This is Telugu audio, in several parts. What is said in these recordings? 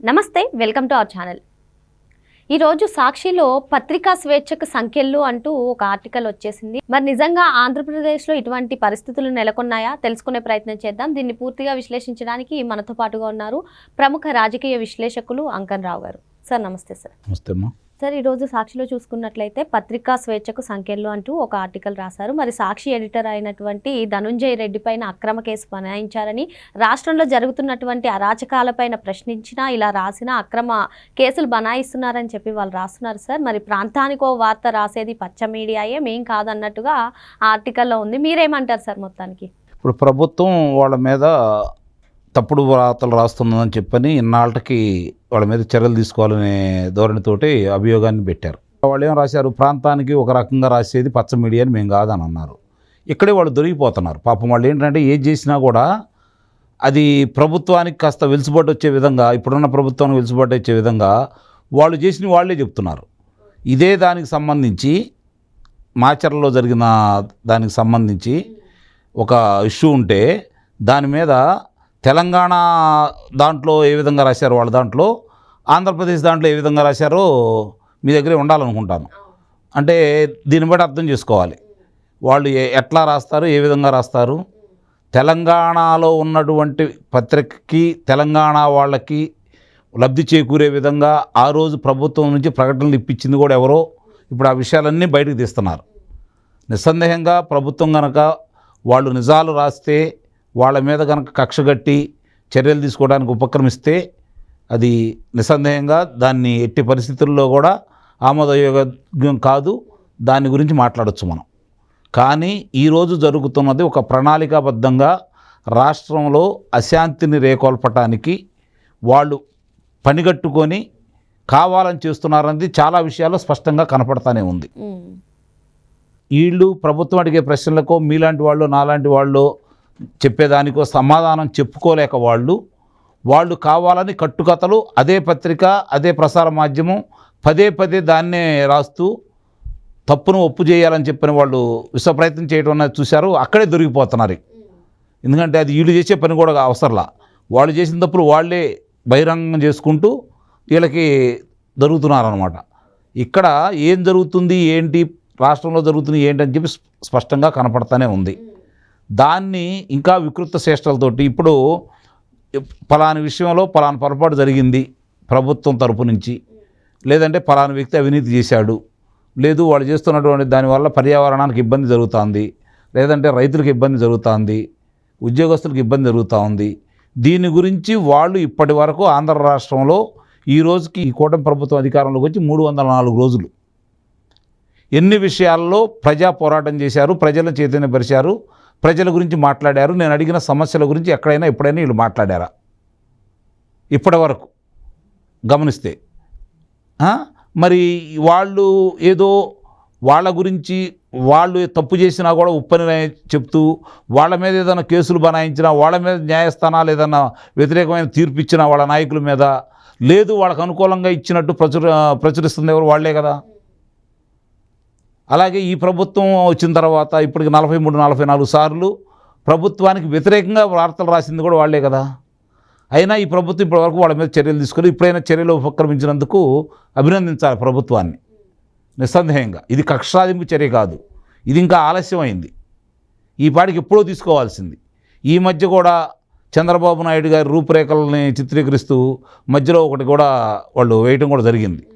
నమస్తే వెల్కమ్ టు అవర్ ఛానల్. ఈరోజు సాక్షిలో పత్రికా స్వేచ్ఛకు సంఖ్యలు అంటూ ఒక ఆర్టికల్ వచ్చేసింది. మరి నిజంగా ఆంధ్రప్రదేశ్లో ఇటువంటి పరిస్థితులు నెలకొన్నాయా? తెలుసుకునే ప్రయత్నం చేద్దాం. దీన్ని పూర్తిగా విశ్లేషించడానికి మనతో పాటుగా ఉన్నారు ప్రముఖ రాజకీయ విశ్లేషకులు అంకన్ రావు గారు. సార్ నమస్తే సార్. నమస్తే అమ్మా. సార్ ఈరోజు సాక్షిలో చూసుకున్నట్లయితే పత్రికా స్వేచ్ఛకు సంఖ్యలు అంటూ ఒక ఆర్టికల్ రాశారు. మరి సాక్షి ఎడిటర్ అయినటువంటి ధనుంజయ్ రెడ్డి పైన అక్రమ కేసు బనాయించారని రాష్ట్రంలో జరుగుతున్నటువంటి అరాచకాలపైన ప్రశ్నించినా ఇలా రాసిన అక్రమ కేసులు బనాయిస్తున్నారని చెప్పి వాళ్ళు రాస్తున్నారు సార్. మరి ప్రాంతానికో వార్త రాసేది పచ్చ మీడియాయే మేం కాదన్నట్టుగా ఆ ఆర్టికల్లో ఉంది. మీరేమంటారు సార్ మొత్తానికి? ఇప్పుడు ప్రభుత్వం వాళ్ళ మీద తప్పుడు వార్తలు రాస్తుందని చెప్పని ఇన్నాళ్ళకి వాళ్ళ మీద చర్యలు తీసుకోవాలనే ధోరణితోటి అభియోగాన్ని పెట్టారు. వాళ్ళు ఏం రాశారు? ప్రాంతానికి ఒక రకంగా రాసేది పచ్చ మీడియా అని మేము కాదని అన్నారు. ఇక్కడే వాళ్ళు దొరికిపోతున్నారు. పాపం వాళ్ళు ఏంటంటే ఏది చేసినా కూడా అది ప్రభుత్వానికి కాస్త వెలుసుబాటు వచ్చే విధంగా ఇప్పుడున్న ప్రభుత్వానికి వెలుసుబాటు వచ్చే విధంగా వాళ్ళు చేసిన వాళ్ళే చెప్తున్నారు. ఇదే దానికి సంబంధించి మాచర్లలో జరిగిన దానికి సంబంధించి ఒక ఇష్యూ ఉంటే దాని మీద తెలంగాణ దాంట్లో ఏ విధంగా రాశారు వాళ్ళ దాంట్లో? ఆంధ్రప్రదేశ్ దాంట్లో ఏ విధంగా రాశారో మీ దగ్గరే ఉండాలనుకుంటాను. అంటే దీన్ని బట్టి అర్థం చేసుకోవాలి. వాళ్ళు ఏ- ఎట్లా రాస్తారు ఏ విధంగా రాస్తారు? తెలంగాణలో ఉన్నటువంటి పత్రికకి తెలంగాణ వాళ్ళకి లబ్ధి చేకూరే విధంగా ఆ రోజు ప్రభుత్వం నుంచి ప్రకటనలు ఇప్పించింది కూడా ఎవరో ఇప్పుడు ఆ విషయాలన్నీ బయటకు తీస్తున్నారు. నిస్సందేహంగా ప్రభుత్వం కనుక వాళ్ళు నిజాలు రాస్తే వాళ్ళ మీద కనుక కక్ష కట్టి చర్యలు తీసుకోవడానికి ఉపక్రమిస్తే అది నిస్సందేహంగా దాన్ని ఎట్టి పరిస్థితుల్లో కూడా ఆమోదయోగ్యం కాదు. దాని గురించి మాట్లాడొచ్చు మనం. కానీ ఈరోజు జరుగుతున్నది ఒక ప్రణాళికాబద్ధంగా రాష్ట్రంలో అశాంతిని రేకొల్పటానికి వాళ్ళు పనిగట్టుకొని కావాలని చేస్తున్నారన్నది చాలా విషయాల్లో స్పష్టంగా కనపడతానే ఉంది. వీళ్ళు ప్రభుత్వం అడిగే ప్రశ్నలకు మీలాంటి వాళ్ళు నాలాంటి వాళ్ళు చెప్పేదానికో సమాధానం చెప్పుకోలేక వాళ్ళు వాళ్ళు కావాలని కట్టుకథలు అదే పత్రిక అదే ప్రసార మాధ్యమం పదే పదే దాన్నే రాస్తూ తప్పును ఒప్పు చేయాలని చెప్పిన వాళ్ళు విశ్వ ప్రయత్నం చేయడం అనేది చూశారు అక్కడే దొరికిపోతున్నారు ఎందుకంటే అది వీళ్ళు చేసే పని కూడా అవసరంలా. వాళ్ళు చేసిన తప్పులు వాళ్ళే బహిరంగం చేసుకుంటూ వీళ్ళకి దొరుకుతున్నారనమాట ఇక్కడ ఏం జరుగుతుంది ఏంటి రాష్ట్రంలో జరుగుతుంది ఏంటి అని చెప్పి స్పష్టంగా కనపడతానే ఉంది. దాన్ని ఇంకా వికృత చేష్టలతోటి ఇప్పుడు పలాని విషయంలో పలానా పొరపాటు జరిగింది ప్రభుత్వం తరపు నుంచి. లేదంటే పలాని వ్యక్తి అవినీతి చేశాడు. లేదు వాళ్ళు చేస్తున్నటువంటి దానివల్ల పర్యావరణానికి ఇబ్బంది జరుగుతుంది. లేదంటే రైతులకు ఇబ్బంది జరుగుతుంది. ఉద్యోగస్తులకు ఇబ్బంది జరుగుతూ ఉంది దీని గురించి వాళ్ళు ఇప్పటి వరకు ఆంధ్ర రాష్ట్రంలో ఈ రోజుకి ఈ కూటమి ప్రభుత్వం అధికారంలోకి వచ్చి మూడు వందల నాలుగు రోజులు. ఎన్ని విషయాల్లో ప్రజా పోరాటం చేశారు ప్రజలను చైతన్యపరిచారు ప్రజల గురించి మాట్లాడారు. నేను అడిగిన సమస్యల గురించి ఎక్కడైనా ఎప్పుడైనా వీళ్ళు మాట్లాడారా? ఇప్పటి వరకు గమనిస్తే మరి వాళ్ళు ఏదో వాళ్ళ గురించి వాళ్ళు తప్పు చేసినా కూడా ఉప్పని చెప్తూ వాళ్ళ మీద ఏదైనా కేసులు బనాయించినా వాళ్ళ మీద న్యాయస్థానాలు ఏదైనా వ్యతిరేకమైన తీర్పు ఇచ్చినా వాళ్ళ నాయకుల మీద లేదు వాళ్ళకు అనుకూలంగా ఇచ్చినట్టు ప్రచుర ప్రచురిస్తుంది ఎవరు? వాళ్ళే కదా. అలాగే ఈ ప్రభుత్వం వచ్చిన తర్వాత ఇప్పటికి నలభై మూడు నలభై నాలుగు సార్లు ప్రభుత్వానికి వ్యతిరేకంగా వార్తలు రాసింది కూడా వాళ్ళే కదా. అయినా ఈ ప్రభుత్వం ఇప్పటివరకు వాళ్ళ మీద చర్యలు తీసుకొని ఇప్పుడైనా చర్యలు ఉపక్రమించినందుకు అభినందించాలి ప్రభుత్వాన్ని. నిస్సందేహంగా. ఇది కక్షాదింపు చర్య కాదు. ఇది ఇంకా ఆలస్యమైంది. ఈ పాటికి ఎప్పుడో తీసుకోవాల్సింది. ఈ మధ్య కూడా చంద్రబాబు నాయుడు గారి రూపురేఖలని చిత్రీకరిస్తూ మధ్యలో ఒకటి కూడా వాళ్ళు వేయటం కూడా జరిగింది.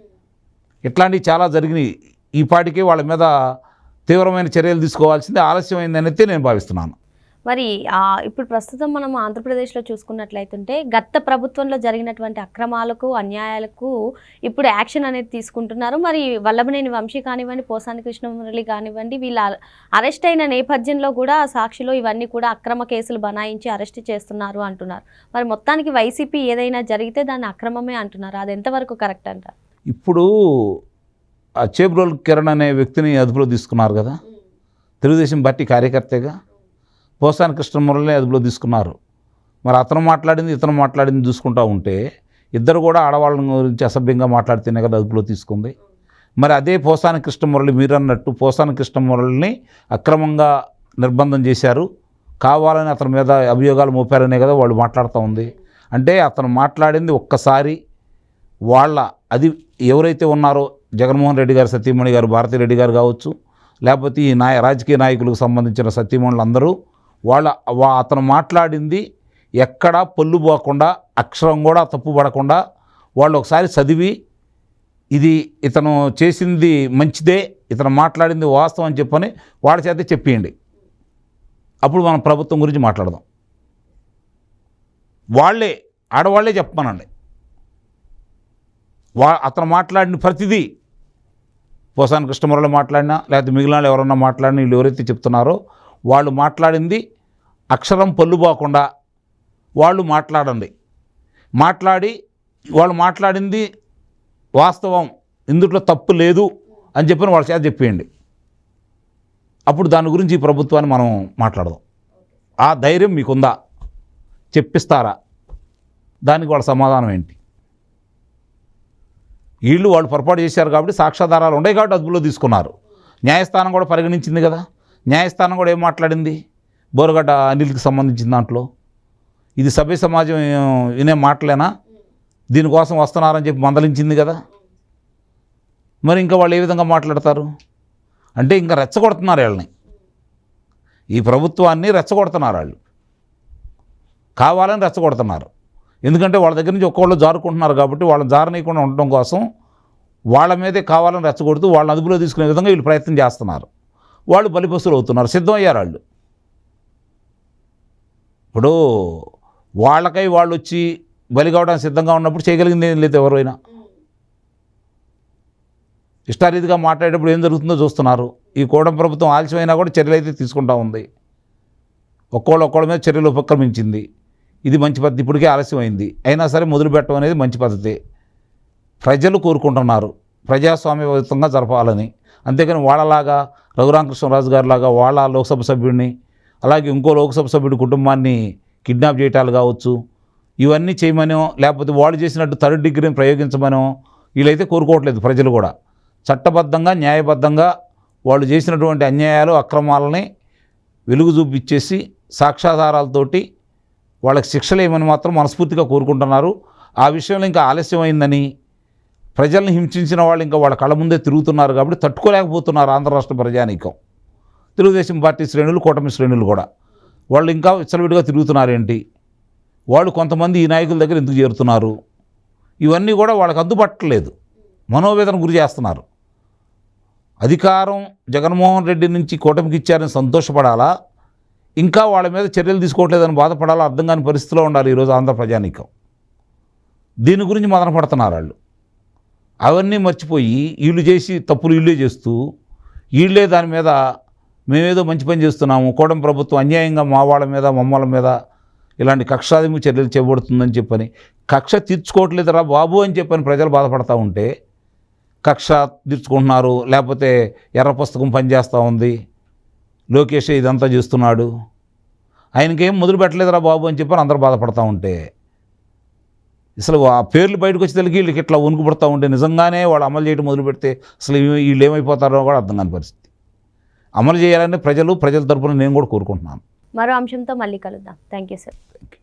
ఇట్లాంటివి చాలా జరిగినాయి. ఈ పాటికే వాళ్ళ మీద తీవ్రమైన చర్యలు తీసుకోవాల్సింది ఆలస్యమైందనైతే నేను భావిస్తున్నాను. మరి ఇప్పుడు ప్రస్తుతం మనం ఆంధ్రప్రదేశ్లో చూసుకున్నట్లయితుంటే గత ప్రభుత్వంలో జరిగినటువంటి అక్రమాలకు అన్యాయాలకు ఇప్పుడు యాక్షన్ అనేది తీసుకుంటున్నారు. మరి వల్లభనేని వంశీ కానివ్వండి పోసాని కృష్ణమురళి కానివ్వండి వీళ్ళ అరెస్ట్ అయిన నేపథ్యంలో కూడా సాక్షిలో ఇవన్నీ కూడా అక్రమ కేసులు బనాయించి అరెస్ట్ చేస్తున్నారు అంటున్నారు. మరి మొత్తానికి వైసీపీ ఏదైనా జరిగితే దాన్ని అక్రమమే అంటున్నారు? అది ఎంతవరకు కరెక్ట్ అంటారు? ఇప్పుడు ఆ చేబ్రోల్ కిరణ్ అనే వ్యక్తిని అదుపులో తీసుకున్నారు కదా? తెలుగుదేశం పార్టీ కార్యకర్తగా? పోసాని కృష్ణమురళిని అదుపులో తీసుకున్నారు. మరి అతను మాట్లాడింది ఇతను మాట్లాడింది చూసుకుంటా ఉంటే ఇద్దరు కూడా ఆడవాళ్ళ గురించి అసభ్యంగా మాట్లాడితేనే కదా అదుపులో తీసుకుంది. మరి అదే పోసాని కృష్ణమురళి మీరు అన్నట్టు పోసాని కృష్ణమురళిని అక్రమంగా నిర్బంధం చేశారు. కావాలని అతని మీద అభియోగాలు మోపారనే కదా వాళ్ళు మాట్లాడుతూ ఉంది. అంటే అతను మాట్లాడింది ఒక్కసారి వాళ్ళ అది ఎవరైతే ఉన్నారో జగన్మోహన్ రెడ్డి గారు సత్యమణి గారు భారతీ రెడ్డి గారు కావచ్చు లేకపోతే ఈ నాయ రాజకీయ నాయకులకు సంబంధించిన సత్యమణులు అందరూ వాళ్ళ అతను మాట్లాడింది ఎక్కడా పొల్లు పోకుండా అక్షరం కూడా తప్పు పడకుండా వాళ్ళు ఒకసారి చదివి ఇది ఇతను చేసింది మంచిదే ఇతను మాట్లాడింది వాస్తవం అని చెప్పని వాళ్ళ చేత చెప్పేయండి. అప్పుడు మనం ప్రభుత్వం గురించి మాట్లాడదాం. వాళ్ళే ఆడవాళ్ళే చెప్పమనండి. వా అతను మాట్లాడిన ప్రతిదీ పోసాని కృష్ణమురళి మాట్లాడినా లేకపోతే మిగిలిన వాళ్ళు ఎవరన్నా మాట్లాడినా వీళ్ళు ఎవరైతే చెప్తున్నారో వాళ్ళు మాట్లాడింది అక్షరం పొల్లుపోకుండా వాళ్ళు మాట్లాడండి. మాట్లాడి వాళ్ళు మాట్లాడింది వాస్తవం ఇందుట్లో తప్పు లేదు అని చెప్పిన వాళ్ళ చేత చెప్పేయండి. అప్పుడు దాని గురించి ఈ ప్రభుత్వాన్ని మనం మాట్లాడదాం. ఆ ధైర్యం మీకుందా? చెప్పిస్తారా? దానికి వాళ్ళ సమాధానం ఏంటి? వీళ్ళు వాళ్ళు పొరపాటు చేశారు కాబట్టి సాక్ష్యాధారాలు ఉన్నాయి కాబట్టి అదుపులో తీసుకున్నారు. న్యాయస్థానం కూడా పరిగణించింది కదా. న్యాయస్థానం కూడా ఏం మాట్లాడింది? బోరగడ్డ అనిల్కి సంబంధించిన దాంట్లో. ఇది సభ్య సమాజం వినే మాటలేనా? దీనికోసం వస్తున్నారని చెప్పి మందలించింది కదా. మరి ఇంకా వాళ్ళు ఏ విధంగా మాట్లాడతారు? అంటే ఇంకా రెచ్చగొడుతున్నారు వీళ్ళని. ఈ ప్రభుత్వాన్ని రెచ్చగొడుతున్నారు వాళ్ళు. కావాలని రెచ్చగొడుతున్నారు. ఎందుకంటే వాళ్ళ దగ్గర నుంచి ఒక్కోళ్ళు జారుకుంటున్నారు కాబట్టి వాళ్ళని జారనీయకుండా ఉండటం కోసం వాళ్ళ మీదే కావాలని రెచ్చగొడుతూ వాళ్ళని అదుపులో తీసుకునే విధంగా వీళ్ళు ప్రయత్నం చేస్తున్నారు. వాళ్ళు బలిపస్తులు అవుతున్నారు సిద్ధమయ్యారు వాళ్ళు. ఇప్పుడు వాళ్ళకై వాళ్ళు వచ్చి బలి కావడానికి సిద్ధంగా ఉన్నప్పుడు చేయగలిగింది ఏం లేదు ఎవరైనా. ఇష్టారీతిగా మాట్లాడేటప్పుడు ఏం జరుగుతుందో చూస్తున్నారు. ఈ కూడం ప్రభుత్వం ఆలస్యమైనా కూడా చర్యలు అయితే తీసుకుంటా ఉంది. ఒక్కోళ్ళు ఒక్కోళ్ళ మీద చర్యలు ఉపక్రమించింది. ఇది మంచి పద్ధతి. ఇప్పటికే ఆలస్యమైంది. అయినా సరే మొదలు పెట్టడం అనేది మంచి పద్ధతి. ప్రజలు కోరుకుంటున్నారు. ప్రజాస్వామ్యయుతంగా జరపాలని. అంతేకాని వాళ్ళలాగా రఘురామకృష్ణరాజు గారిలాగా వాళ్ళ లోక్సభ సభ్యుడిని అలాగే ఇంకో లోక్సభ సభ్యుడి కుటుంబాన్ని కిడ్నాప్ చేయటాలు కావచ్చు ఇవన్నీ చేయమనో లేకపోతే వాళ్ళు చేసినట్టు థర్డ్ డిగ్రీని ప్రయోగించమనో వీళ్ళైతే కోరుకోవట్లేదు ప్రజలు కూడా. చట్టబద్ధంగా న్యాయబద్ధంగా వాళ్ళు చేసినటువంటి అన్యాయాలు అక్రమాలని వెలుగు చూపించేసి సాక్ష్యాధారాలతోటి వాళ్ళకి శిక్షలు ఏమని మాత్రం మనస్ఫూర్తిగా కోరుకుంటున్నారు. ఆ విషయంలో ఇంకా ఆలస్యమైందని ప్రజల్ని హింసించిన వాళ్ళు ఇంకా వాళ్ళ కళ్ళ ముందే తిరుగుతున్నారు కాబట్టి తట్టుకోలేకపోతున్నారు ఆంధ్ర రాష్ట్ర ప్రజానీకం. తెలుగుదేశం పార్టీ శ్రేణులు కూటమి శ్రేణులు కూడా. వాళ్ళు ఇంకా విచ్చలవిడిగా తిరుగుతున్నారేంటి? వాళ్ళు కొంతమంది ఈ నాయకుల దగ్గర ఎందుకు చేరుతున్నారు? ఇవన్నీ కూడా వాళ్ళకి అందుబట్టలేదు మనోవేదన గురి చేస్తున్నారు. అధికారం జగన్మోహన్ రెడ్డి నుంచి కూటమికి ఇచ్చారని సంతోషపడాలా? ఇంకా వాళ్ళ మీద చర్యలు తీసుకోవట్లేదని బాధపడాలో? అర్థం కాని పరిస్థితిలో ఉండాలి ఈరోజు ఆంధ్ర ప్రజానీకం. దీని గురించి మదన పడుతున్నారు వాళ్ళు. అవన్నీ మర్చిపోయి వీళ్ళు చేసి తప్పులు వీళ్ళే చేస్తూ వీళ్ళే దాని మీద మేమేదో మంచి పని చేస్తున్నాము కోడం ప్రభుత్వం అన్యాయంగా మా వాళ్ళ మీద మమ్మల మీద ఇలాంటి కక్షాదింపు చర్యలు చేయబడుతుందని చెప్పని కక్ష తీర్చుకోవట్లేదురా బాబు అని చెప్పని ప్రజలు బాధపడతా ఉంటే కక్ష తీర్చుకుంటున్నారు లేకపోతే ఎర్ర పుస్తకం పనిచేస్తూ ఉంది లోకేష్ ఇదంతా చేస్తున్నాడు. ఆయనకేం మొదలు పెట్టలేదురా బాబు అని చెప్పని అందరూ బాధపడతా ఉంటే. అసలు ఆ పేర్లు బయటకు వచ్చి తెలిగి వీళ్ళకి ఇట్లా పడతా ఉంటే నిజంగానే వాళ్ళు అమలు చేయడం మొదలు పెడితే అసలు వీళ్ళు ఏమైపోతారో కూడా అర్థం కాని పరిస్థితి. అమలు చేయాలని ప్రజలు ప్రజల తరపున నేను కూడా కోరుకుంటున్నాను. మరో అంశంతో మళ్ళీ కలుద్దాం. Thank you sir. Thank you